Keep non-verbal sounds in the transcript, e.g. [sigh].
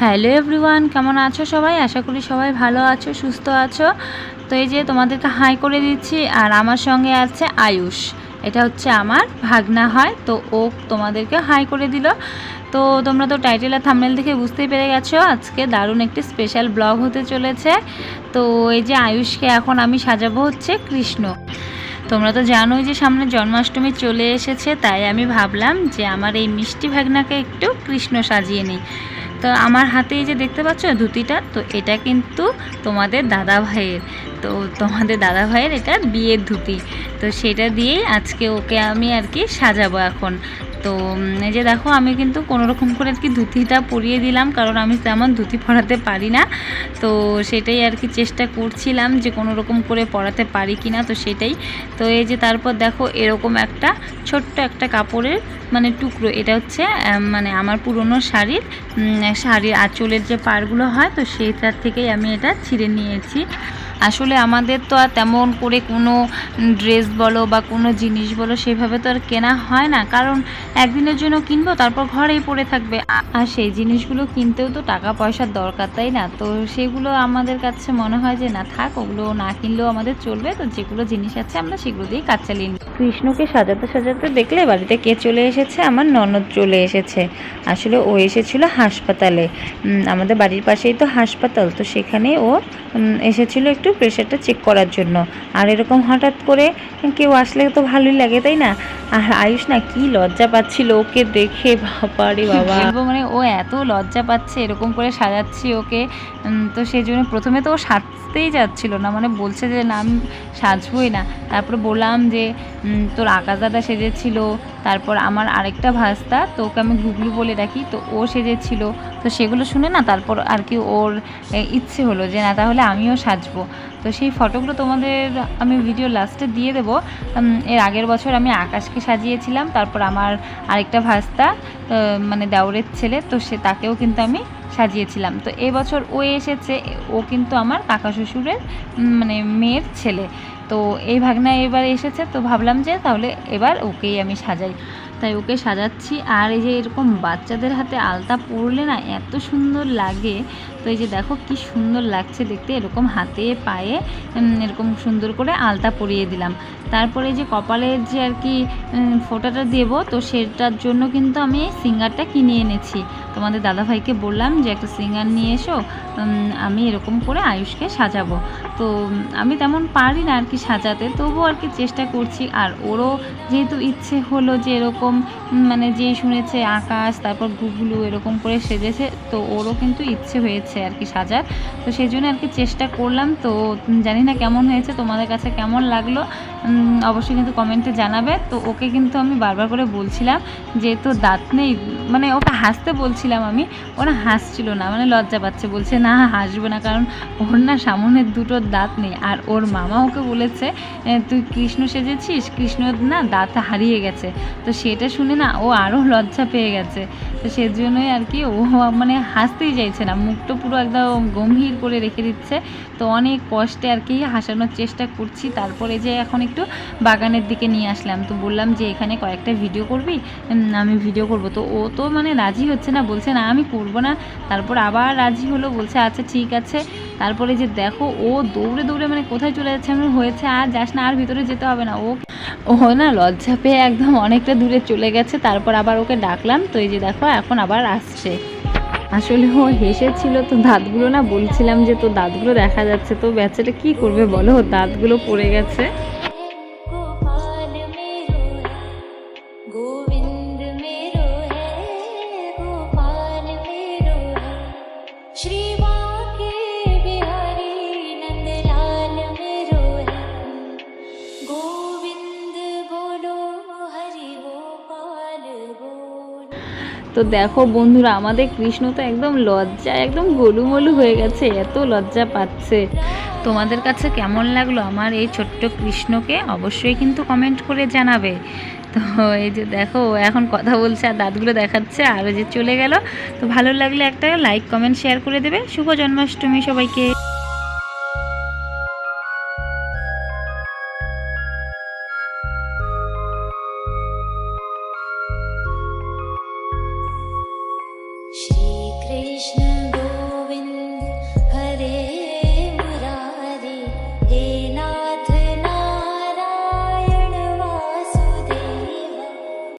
Hello everyone, কেমন আছো সবাই? আশা করি সবাই ভালো আছো, সুস্থ আছো। তো এই যে তোমাদেরকে হাই করে দিচ্ছি, আর আমার সঙ্গে আছে আয়ুষ। এটা হচ্ছে আমার ভাগনা হয়, তো ও তোমাদেরকে হাই করে দিল। তো তোমরা তো টাইটেল আর থামনেল দেখে বুঝতেই পেরে গেছো, আজকে দারুণ একটি স্পেশাল ব্লগ হতে চলেছে। তো এই যে আয়ুষকে এখন আমি সাজাবো হচ্ছে কৃষ্ণ। তোমরা তো জানোই যে সামনে জন্মাষ্টমী চলে এসেছে, তাই আমি ভাবলাম যে আমার এই মিষ্টি ভাগনাকে একটু কৃষ্ণ সাজিয়ে নিই। তো আমার হাতে এই যে দেখতে পাচ্ছ ধুতিটা, তো এটা কিন্তু তোমাদের দাদা ভাইয়ের। তো তোমাদের দাদা ভাইয়ের এটা বিয়ের ধুতি। তো সেটা দিয়েই আজকে ওকে আমি আর কি সাজাবো এখন। তো এই যে দেখো, আমি কিন্তু কোনো রকম করে আর কি ধুতিটা পরিয়ে দিলাম, কারণ আমি তেমন ধুতি পরাতে পারি না। তো সেটাই আর কি চেষ্টা করছিলাম যে কোনো রকম করে পরাতে পারি কি না তো সেটাই। তো এই যে তারপর দেখো, এরকম একটা ছোট্ট একটা কাপড়ের মানে টুকরো, এটা হচ্ছে মানে আমার পুরনো শাড়ির শাড়ির আঁচলের যে পারগুলো হয়, তো সেইটার থেকেই আমি এটা ছিঁড়ে নিয়েছি। আসলে আমাদের তো আর তেমন করে কোনো ড্রেস বলো বা কোনো জিনিস বলো সেভাবে তো আর কেনা হয় না। কারণ একদিনের জন্য কিনবো, তারপর ঘরেই পড়ে থাকবে। আর সেই জিনিসগুলো কিনতেও তো টাকা পয়সার দরকার, তাই না? তো সেগুলো আমাদের কাছে মনে হয় যে, না থাক, ওগুলো না কিনলেও আমাদের চলবে। তো যেগুলো জিনিস আছে আমরা সেগুলো দিয়েই কাজ চালিয়ে নিই কৃষ্ণকে সাজাতে সাজাতে দেখলে বাড়িতে কে চলে এসেছে? আমার ননদ চলে এসেছে। আসলে ও এসেছিল হাসপাতালে। আমাদের বাড়ির পাশেই তো হাসপাতাল, তো সেখানে ও এসেছিল একটু প্রেশারটা চেক করার জন্য। আর এরকম হঠাৎ করে কেউ আসলে তো ভালোই লাগে, তাই না? আর আয়ুষ না কি লজ্জা পাচ্ছিল ওকে দেখে বাবা। [laughs] রে বাবা মানে ও এত লজ্জা পাচ্ছে এরকম করে সাজাচ্ছি ওকে তো সেই জন্য প্রথমে তো ও সাজতেই যাচ্ছিল না মানে বলছে যে না, আমি সাজবই না। তারপরে বললাম যে তোর আকাশ দাদা সেজেছিল, তারপর আমার আরেকটা ভাস্তা তো ওকে আমি গুগলু বলে ডাকি, তো ও সেজেছিল। তো সেগুলো শুনে না, তারপর আর কি ওর ইচ্ছে হলো যে না, তাহলে আমিও সাজবো। তো সেই ফটোগুলো তোমাদের আমি ভিডিও লাস্টে দিয়ে দেবো। এর আগের বছর আমি আকাশকে সাজিয়েছিলাম, তারপর আমার আরেকটা ভাস্তা মানে দেওরের ছেলে, তো সে, তাকেও কিন্তু আমি সাজিয়েছিলাম। তো এবছর ও এসেছে, ও কিন্তু আমার কাকা শ্বশুরের মানে মেয়ের ছেলে। তো এই ভাগনা এবার এসেছে, তো ভাবলাম যে তাহলে এবার ওকেই আমি সাজাই। তাই ওকে সাজাচ্ছি, আর এই যে এরকম বাচ্চাদের হাতে আলতা পরলে না এত সুন্দর লাগে। তো এই যে দেখো কি সুন্দর লাগছে দেখতে, এরকম হাতে পায়ে এরকম সুন্দর করে আলতা পরিয়ে দিলাম। তারপরে যে কপালের যে আর কি ফোঁটাটা দেব, তো সেটার জন্য কিন্তু আমি সিঙ্গারটা কিনে এনেছি। তোমাদের দাদাভাইকে বললাম যে, একটা সিঙ্গার নিয়ে এসো আমি এরকম করে আয়ুষকে সাজাবো। তো আমি তেমন পারি না আর কি সাজাতে, তবুও আর কি চেষ্টা করছি। আর ওরও যেহেতু ইচ্ছে হলো যে এরকম মানে যেই শুনেছে আকাশ, তারপর গুগলু এরকম করে সেজেছে, তো ওরও কিন্তু ইচ্ছে হয়েছে আর কি সাজার। তো সেই জন্য আর কি চেষ্টা করলাম। তো জানি না কেমন হয়েছে, তোমাদের কাছে কেমন লাগল অবশ্যই কিন্তু কমেন্টে জানাবে। তো ওকে কিন্তু আমি বারবার করে বলছিলাম যে তো দাঁত নেই। মানে ওকে হাসতে বলছিলাম আমি ওরা হাসছিল না মানে লজ্জা পাচ্ছে, বলছে, না, হাসবে না। কারণ ওর না সামনের দুটো দাঁত নেই। আর ওর মামা ওকে বলেছে তুই কৃষ্ণ সেজেছিস? কৃষ্ণ না দাঁত হারিয়ে গেছে। তো সেটা শুনে না ও আরও লজ্জা পেয়ে গেছে। তো সেজন্যই আর কি ও [laughs] মানে হাসতেই চাইছে না। মুখটা পুরো একদম গম্ভীর করে রেখে দিচ্ছে। তো অনেক কষ্টে আর কি হাসানোর চেষ্টা করছি। তারপরে যে এখন একটু বাগানের দিকে নিয়ে আসলাম। তো বললাম যে, এখানে কয়েকটা ভিডিও করবি? আমি ভিডিও করব। তো ও তো মানে রাজি হচ্ছে না। বলছে, না, আমি করব না। তারপর আবার রাজি হলো। বলছে আচ্ছা ঠিক আছে। তারপরে যে দেখো, ও দৌড়ে দৌড়ে মানে কোথায় চলে যাচ্ছে আমি হয়েছে, আর যাস না, আর ভিতরে যেতে হবে না। ও ও না লজ্জা পেয়ে একদম অনেকটা দূরে চলে গেছে, তারপর আবার ওকে ডাকলাম। তো এই যে দেখো, এখন আবার আসছে। আসলে ও হেসেছিল, তো দাঁতগুলো না বলছিলাম যে তো দাঁতগুলো দেখা যাচ্ছে। তো বাচ্চাটা কি করবে বলো? দাঁতগুলো পড়ে গেছে। তো দেখো বন্ধুরা, আমাদের কৃষ্ণ তো একদম লজ্জায় একদম গলুমলু হয়ে গেছে, এত লজ্জা পাচ্ছে। তোমাদের কাছে কেমন লাগল আমার এই ছোট্ট কৃষ্ণকে? অবশ্যই কিন্তু কমেন্ট করে জানাবে। তো এই যে দেখো এখন কথা বলছে আর দাঁতগুলো দেখাচ্ছে, আর যে চলে গেল। তো ভালো লাগলে একটা লাইক কমেন্ট শেয়ার করে দেবে। শুভ জন্মাষ্টমী সবাইকে।